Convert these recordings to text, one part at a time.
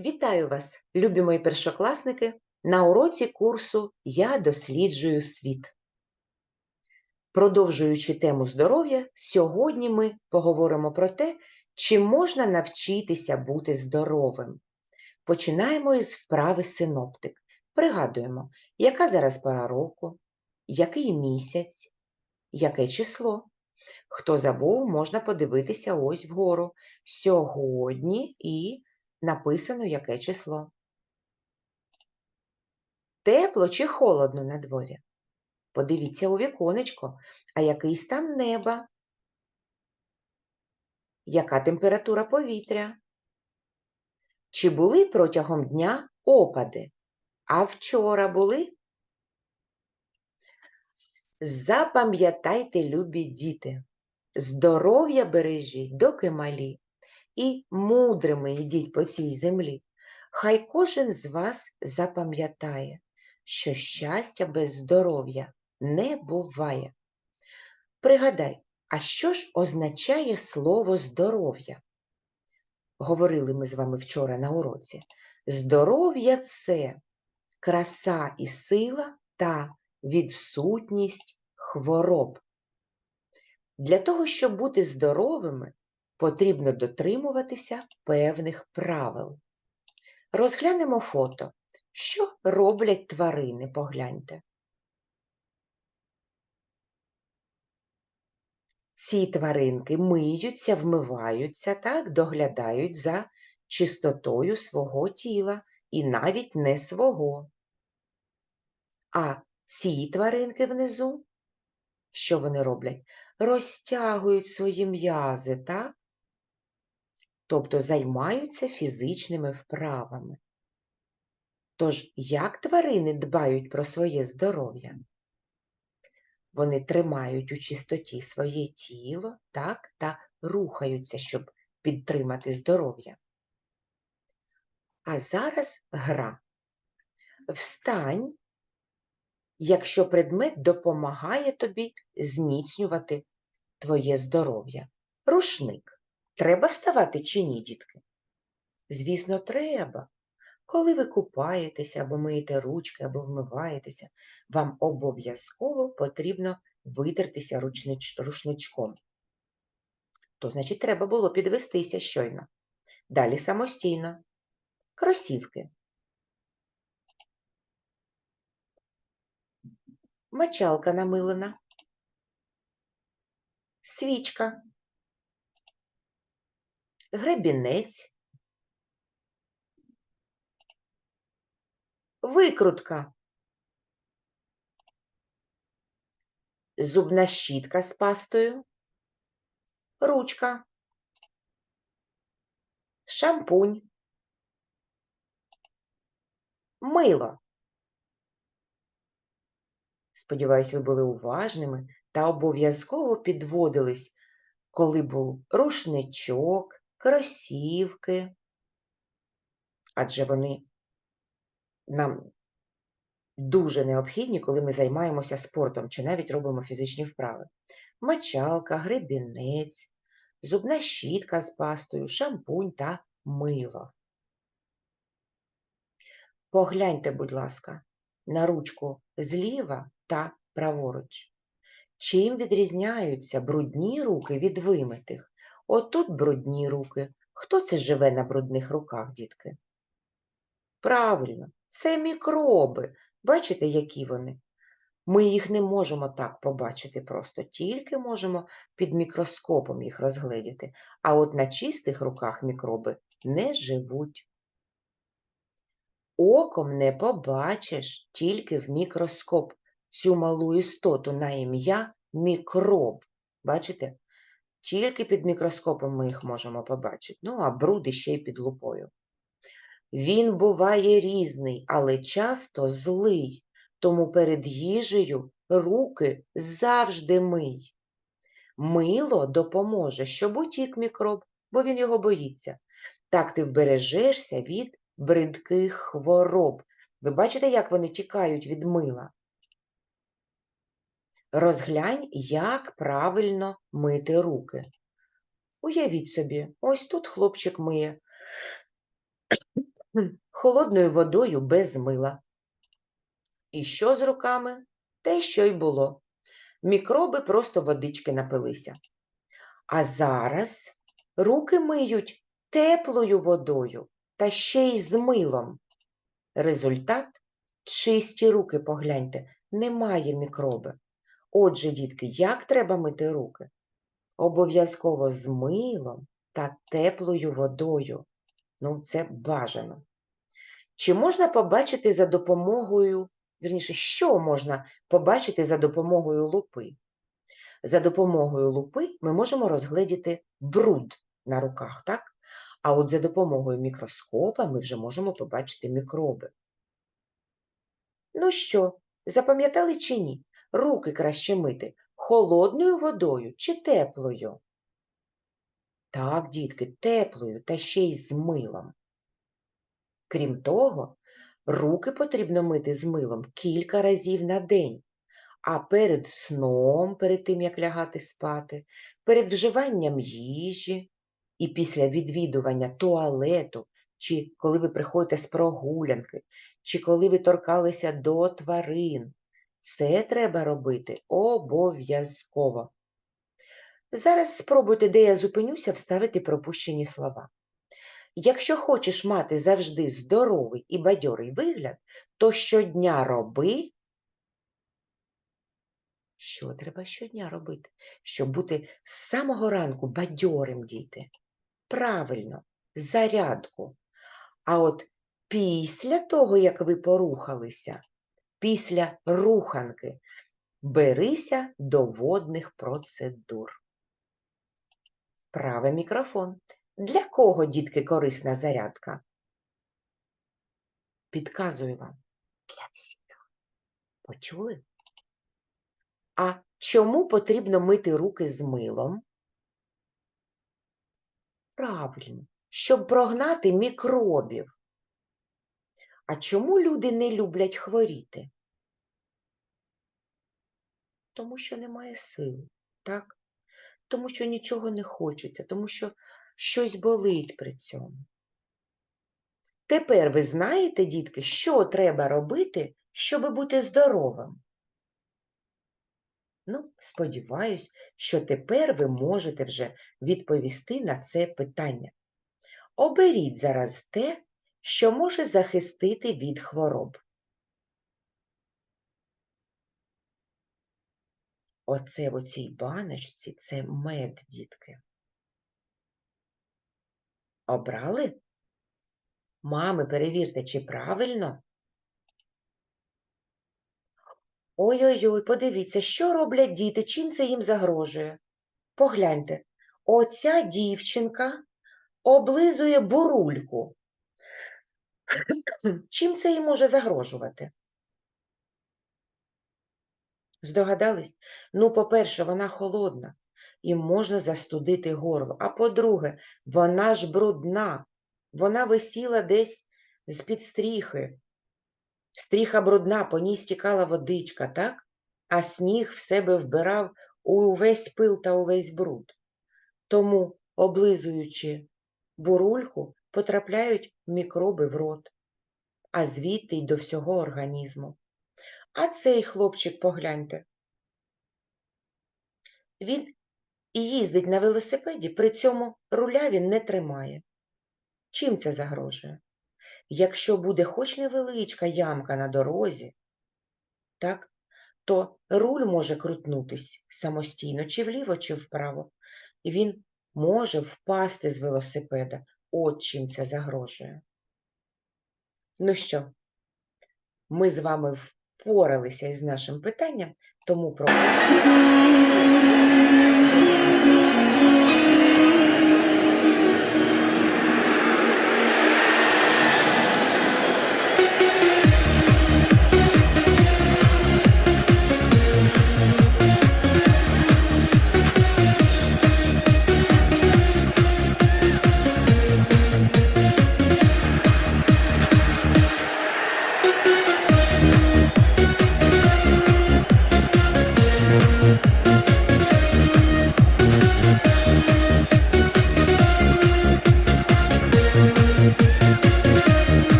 Вітаю вас, любі мої першокласники, на уроці курсу Я досліджую світ. Продовжуючи тему здоров'я, сьогодні ми поговоримо про те, чи можна навчитися бути здоровим. Починаємо із вправи синоптик. Пригадуємо, яка зараз пора року, який місяць, яке число. Хто забув, можна подивитися ось вгору. Сьогодні і написано яке число. Тепло чи холодно на дворі? Подивіться у віконечко, а який стан неба? Яка температура повітря? Чи були протягом дня опади? А вчора були? Запам'ятайте, любі діти, здоров'я бережіть, доки малі, і мудрими йдіть по цій землі. Хай кожен з вас запам'ятає, що щастя без здоров'я не буває. Пригадай, а що ж означає слово здоров'я? Говорили ми з вами вчора на уроці. Здоров'я це краса і сила та відсутність хвороб. Для того, щоб бути здоровими, потрібно дотримуватися певних правил. Розглянемо фото. Що роблять тварини, погляньте. Ці тваринки миються, вмиваються, так, доглядають за чистотою свого тіла і навіть не свого. А ці тваринки внизу, що вони роблять? Розтягують свої м'язи, так? Тобто займаються фізичними вправами. Тож, як тварини дбають про своє здоров'я? Вони тримають у чистоті своє тіло, так, та рухаються, щоб підтримати здоров'я. А зараз гра. Встань, якщо предмет допомагає тобі зміцнювати твоє здоров'я. Рушник. Треба вставати чи ні, дітки? Звісно, треба. Коли ви купаєтеся або миєте ручки, або вмиваєтеся, вам обов'язково потрібно витертися ручнич, рушничком. То, значить, треба було підвестися щойно. Далі самостійно. Кросівки. Мочалка намилена. Свічка. Гребінець. Викрутка. Зубна щітка з пастою. Ручка. Шампунь. Мило. Сподіваюсь, ви були уважними та обов'язково підводились, коли був рушничок, кросівки, адже вони нам дуже необхідні, коли ми займаємося спортом чи навіть робимо фізичні вправи. Мочалка, гребінець, зубна щітка з пастою, шампунь та мило. Погляньте, будь ласка, на ручку зліва та праворуч. Чим відрізняються брудні руки від вимитих? Отут брудні руки. Хто це живе на брудних руках, дітки? Правильно, це мікроби. Бачите, які вони? Ми їх не можемо так побачити просто, тільки можемо під мікроскопом їх розгледіти. А от на чистих руках мікроби не живуть. Оком не побачиш тільки в мікроскоп цю малу істоту на ім'я мікроб. Бачите? Тільки під мікроскопом ми їх можемо побачити. Ну, а бруди ще й під лупою. Він буває різний, але часто злий, тому перед їжею руки завжди мий. Мило допоможе, щоб утік мікроб, бо він його боїться. Так ти вбережешся від бридких хвороб. Ви бачите, як вони тікають від мила? Розглянь, як правильно мити руки. Уявіть собі, ось тут хлопчик миє холодною водою без мила. І що з руками? Те, що й було. Мікроби просто водички напилися. А зараз руки миють теплою водою та ще й з милом. Результат чисті руки, погляньте, немає мікроби. Отже, дітки, як треба мити руки? Обов'язково з милом та теплою водою. Ну, це бажано. Чи можна побачити за допомогою, вірніше, що можна побачити за допомогою лупи? За допомогою лупи ми можемо розгледіти бруд на руках, так? А от за допомогою мікроскопа ми вже можемо побачити мікроби. Ну що, запам'ятали чи ні? Руки краще мити холодною водою чи теплою? Так, дітки, теплою та ще й з милом. Крім того, руки потрібно мити з милом кілька разів на день, а перед сном, перед тим як лягати спати, перед вживанням їжі і після відвідування туалету, чи коли ви приходите з прогулянки, чи коли ви торкалися до тварин. Це треба робити обов'язково. Зараз спробуйте, де я зупинюся, вставити пропущені слова. Якщо хочеш мати завжди здоровий і бадьорий вигляд, то щодня роби. Що треба щодня робити, щоб бути з самого ранку бадьорим, діти? Правильно, зарядку. А от після того, як ви порухалися, після руханки, берися до водних процедур. Вправи мікрофон. Для кого, дітки, корисна зарядка? Підказую вам. Для всіх. Почули? А чому потрібно мити руки з милом? Правильно, щоб прогнати мікробів. А чому люди не люблять хворіти? Тому що немає сил, так? Тому що нічого не хочеться, тому що щось болить при цьому. Тепер ви знаєте, дітки, що треба робити, щоб бути здоровим? Ну, сподіваюсь, що тепер ви можете вже відповісти на це питання. Оберіть зараз те, що може захистити від хвороб. Оце в оцій баночці це мед, дітки. Обрали? Мами, перевірте, чи правильно? Ой-ой-ой, подивіться, що роблять діти, чим це їм загрожує. Погляньте, оця дівчинка облизує бурульку. Чим це їй може загрожувати? Здогадались? Ну, по-перше, вона холодна і можна застудити горло. А по-друге, вона ж брудна. Вона висіла десь з-під стріхи. Стріха брудна, по ній стікала водичка, так? А сніг в себе вбирав увесь пил та увесь бруд. Тому, облизуючи бурульку, потрапляють мікроби в рот, а звідти й до всього організму. А цей хлопчик, погляньте, він їздить на велосипеді, при цьому руля він не тримає. Чим це загрожує? Якщо буде хоч невеличка ямка на дорозі, так, то руль може крутнутись самостійно, чи вліво, чи вправо, і він може впасти з велосипеда. От чим це загрожує. Ну що, ми з вами впоралися із нашим питанням, тому про.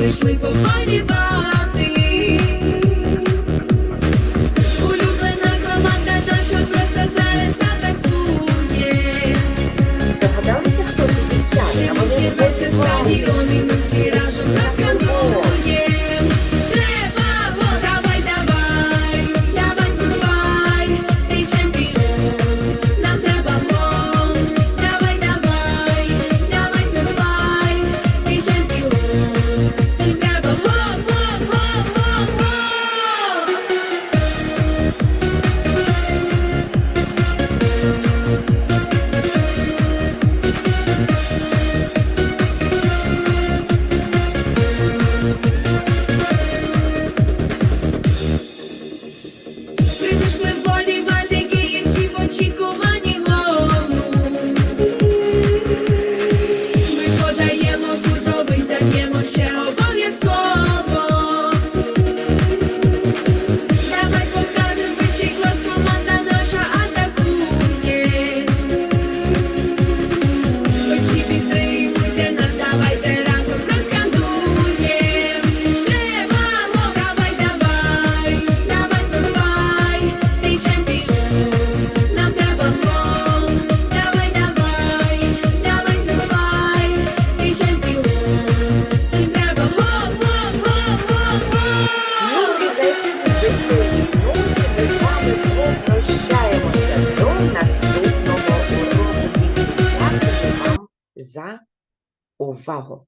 стадіон, усі прийшли увагу.